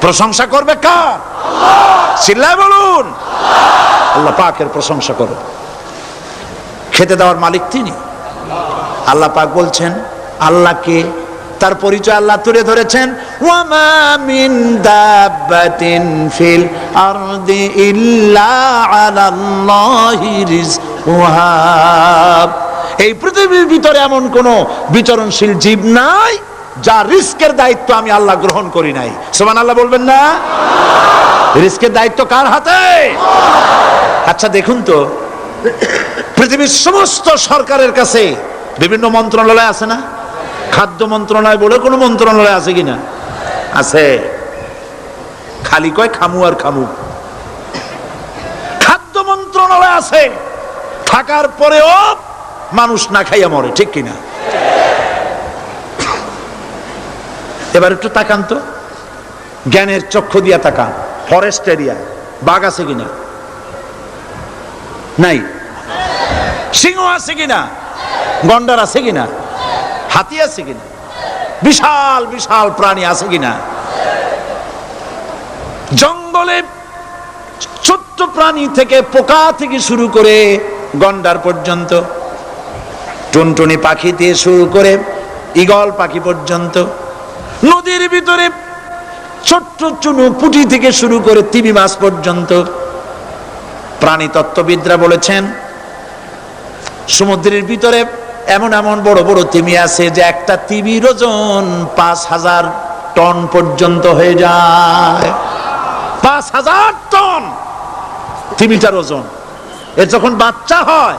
প্রশংসা করবে কার? চিল্লায় বলুন। আল্লাহ। পাকের প্রশংসা করো। খেতে দেওয়ার মালিক তিনি। আল্লাহ পাক বলছেন আল্লাহকে তার পরিচয় আল্লাহ তুলে ধরেছেন। ওয়ামা মিন দাব্বাতিন ফিল আরদি ইল্লা আলাল্লাহি রিজকুহা এই পৃথিবীর ভিতরে এমন কোন বিচরণশীল জীব নাই। যার রিস্কের দায়িত্ব আমি আল্লাহ গ্রহণ করি নাই। সোমান আল্লাহ বলবেন না? রিস্কের দায়িত্ব কার হাতে? আচ্ছা দেখুন তো। পৃথিবীর সমস্ত সরকারের কাছে বিভিন্ন মন্ত্রণালয় আছে না? খাদ্য মন্ত্রণালয় বলে কোনো মন্ত্রণালয় আছে কিনা? আছে। খালি কয় খামু আর খামু। খাদ্য মন্ত্রণালয় আছে। থাকার পরেও মানুষ না খাইয়া মরে, ঠিক কিনা? এবার একটু তাকান তো। জ্ঞানের চক্ষু দিয়া তাকান। ফরেস্ট এরিয়া বাঘ আছে কিনা? নাই। সিংহ আছে কিনা? গন্ডার আছে কিনা? হাতি আছে কিনা? বিশাল বিশাল প্রাণী আছে কিনা? জঙ্গলে ছোট্ট প্রাণী থেকে পোকা থেকে শুরু করে গন্ডার পর্যন্ত, টুনটুনি পাখি দিয়ে শুরু করে ইগল পাখি পর্যন্ত নদীর ভিতরে ছোট্ট চুনু পুটি থেকে শুরু করে তিমি মাছ পর্যন্ত প্রাণী তত্ত্ববিদরা বলেছেন, সমুদ্রের ভিতরে এমন এমন বড় বড় তিমি আছে যে একটা তিমির ওজন পাঁচ হাজার টন পর্যন্ত হয়ে যায়। পাঁচ হাজার টন তিমিটার ওজন। এর যখন বাচ্চা হয়,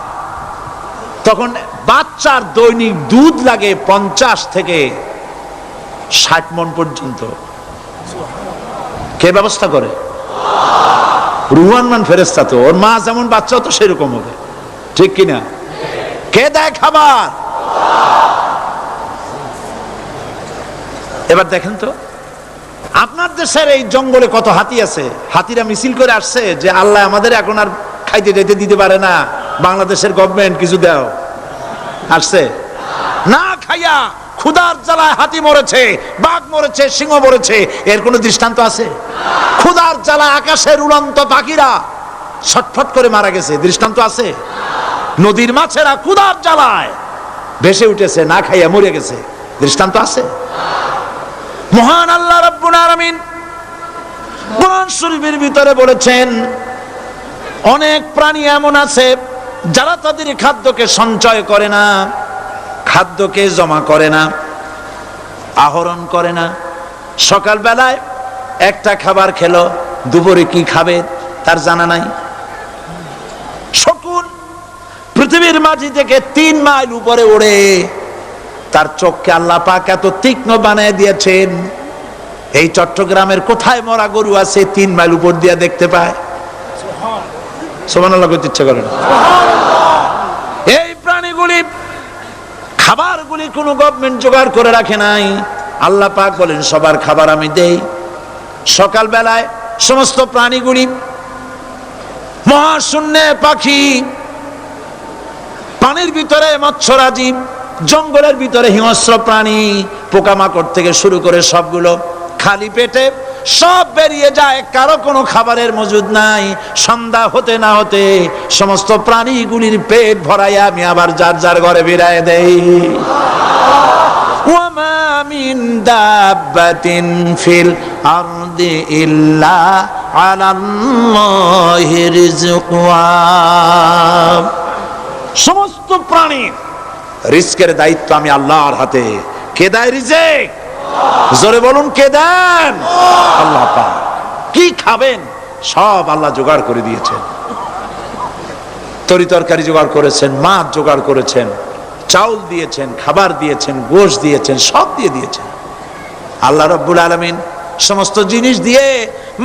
তখন বাচ্চার দৈনিক দুধ লাগে পঞ্চাশ থেকে ষাট মন পর্যন্ত। কে ব্যবস্থা করে? রুহান মান ফেরেস্তা তো, ওর মা যেমন বাচ্চা তো সেরকম হবে। ঠিক কিনা? কে দেয় খাবার? এবার দেখেন তো, আপনার দেশের এই জঙ্গলে কত হাতি আছে? হাতিরা মিছিল করে আসছে যে আল্লাহ আমাদের এখন আর খাইতে যেতে দিতে পারে না। বাংলাদেশের গভর্নমেন্ট কিছু দাও। আসছে? না খাইয়া। ক্ষুধার জ্বালায় হাতি মরেছে, বাঘ মরেছে, সিংহ মরেছে, এর কোনো দৃষ্টান্ত আছে? ক্ষুধার জ্বালায় আকাশের উড়ন্ত পাখিরা ছটফট করে মারা গেছে, দৃষ্টান্ত আছে? নদীর মাছেরা ক্ষুধার জ্বালায় ভেসে উঠেছে, না খাইয়া মরে গেছে, দৃষ্টান্ত আছে? মহান আল্লাহ রাব্বুল আলামিন কোরআন শরীফের ভিতরে বলেছেন, অনেক প্রাণী এমন আছে যারা তাদের খাদ্যকে সঞ্চয় করে না। খাদ্যকে জমা করে না, আহরণ করে না। সকালবেলায় একটা খাবার খেলো, দুপুরে কি খাবে তার জানা নাই। শকুন পৃথিবীর মাটি থেকে তিন মাইল উপরে ওড়ে। তার চোখকে আল্লাহ পাক এত তীক্ষ্ণ বানিয়ে দিয়েছেন। এই চট্টগ্রামের কোথায় মরা গরু আছে তিন মাইল উপর দিয়ে দেখতে পায়? সোমান আল্লাহ করতে ইচ্ছা করে না এই প্রাণীগুলি খাবারগুলি কোনো গভর্নমেন্ট জোগাড় করে রাখে নাই। আল্লাহ পাক বলেন, সবার খাবার আমি দেই। সকালবেলায় সমস্ত প্রাণীগুলি, মহাশূন্য পাখি, পানির ভিতরে মৎস্যরাজি, জঙ্গলের ভিতরে হিংস্র প্রাণী, পোকামাকড় থেকে শুরু করে সবগুলো খালি পেটে সব বেরিয়ে যায়, কারও কোনো খাবারের মজুদ নাই। সন্ধ্যা হতে না হতে সমস্ত প্রাণীগুলির পেট ভরাইয়া আমি আবার যার যার ঘরে বিরায় দেই। মিন দাব্বাতিন ফিল আরদি ইল্লা আলাল্লাহি রিজকুহা সমস্ত প্রাণী রিস্কের দায়িত্ব আমি আল্লাহর হাতে। কে দায় রিজেক? জোরে বলুন, কে দেন? আল্লাহ কি খাবেন? সব আল্লাহ জোগাড় করে দিয়েছেন। তরি তরকারি জোগাড় করেছেন, মাছ জোগাড় করেছেন, চাউল দিয়েছেন, খাবার দিয়েছেন, গোশ দিয়েছেন, সব দিয়ে দিয়েছেন। আল্লাহ রব্বুল আলমিন সমস্ত জিনিস দিয়ে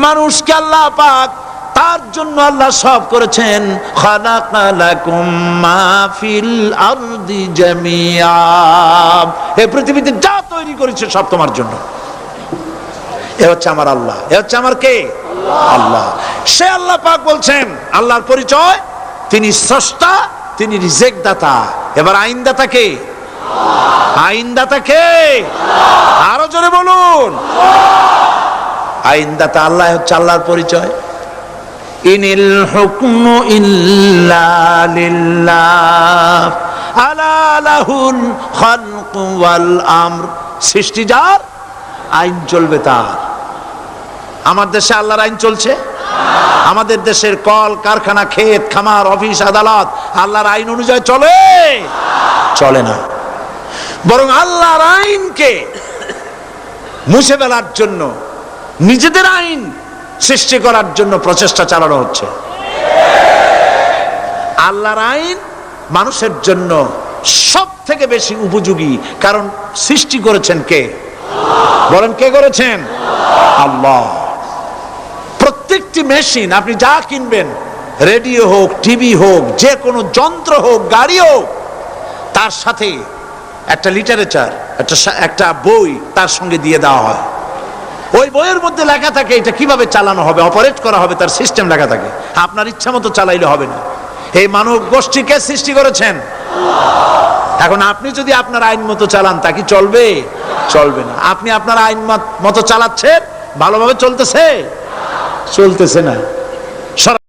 মানুষকে আল্লাহ পাক তার জন্য আল্লাহ সব করেছেন। পৃথিবীতে যা তৈরি করেছে সব তোমার জন্য। এ হচ্ছে আমার আল্লাহ। এ হচ্ছে আমার কে? আল্লাহ। সে আল্লাহ পাক বলছেন, আল্লাহর পরিচয়, তিনি স্রষ্টা, তিনি রিজেক দাতা এবার আইনদাতা কে? আইনদাতা কে? আরও জোরে বলুন। আইনদাতা আল্লাহ হচ্ছে আল্লাহর পরিচয়। আলা লাহুল খালকু ওয়াল আমর। সৃষ্টি যার, আইন চলবে তার। আমার দেশে আল্লাহর আইন চলছে? আমাদের দেশের কল, কারখানা, ক্ষেত, খামার, অফিস, আদালত, আল্লাহর আইন অনুযায়ী চলে। চলে না। বরং আল্লাহর আইনকে মুছে ফেলার জন্য নিজেদের আইন সৃষ্টি করার জন্য প্রচেষ্টা চালানো হচ্ছে। আল্লাহর আইন মানুষের জন্য সব থেকে বেশি উপযোগী, কারণ সৃষ্টি করেছেন কে? বলেন, কে করেছেন? আল্লাহ। প্রত্যেকটি মেশিন, আপনি যা কিনবেন, রেডিও হোক, টিভি হোক, যে কোনো যন্ত্র হোক, গাড়ি হোক, তার সাথে একটা লিটারেচার, একটা একটা বই তার সঙ্গে দিয়ে দেওয়া হয়। ওই বইয়ের মধ্যে লেখা থাকে, এটা কীভাবে চালানো হবে অপারেট করা হবে, তার সিস্টেম লেখা থাকে। আপনার ইচ্ছা মতো চালাইলে হবে না। এই মানব গোষ্ঠীকে সৃষ্টি করেছেন? এখন আপনি যদি আপনার আইন মতো চালান, তা কি চলবে? চলবে না। আপনি আপনার আইন মতো চালাচ্ছেন? ভালোভাবে চলতেছে? চলতেছে না।